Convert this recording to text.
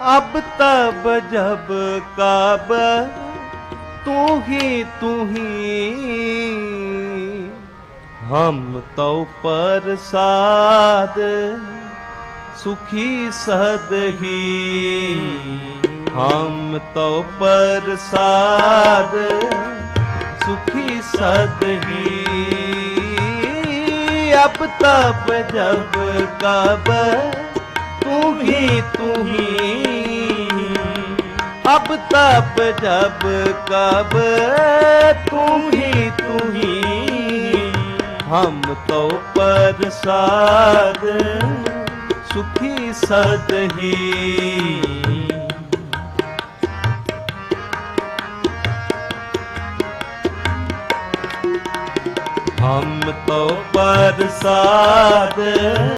ਅਬ ਤਬ ਜਬ ਕਬ ਤੂੰ ਹੀ ਤੂੰ ਹੀ। ਹਮ ਤਉ ਪਰਸਾਦ ਸੁਖੀ ਸਦ ਹੀ। ਹਮ ਤਉ ਪਰਸਾਦ ਸੁਖੀ ਸਦ ਹੀ। ਅਬ ਤਬ ਜਬ ਕਬ ਤੂੰ ਹੀ। ਅਬ ਤਬ ਜਬ ਕਬ ਤੂੰ ਹੀ ਤੂੰ ਹੀ। ਹਮ ਤੋ ਪਰਸਾਦ ਸੁਖੀ ਸਦ ਹੀ। ਹਮ ਤੋ ਪਰਸਾਦ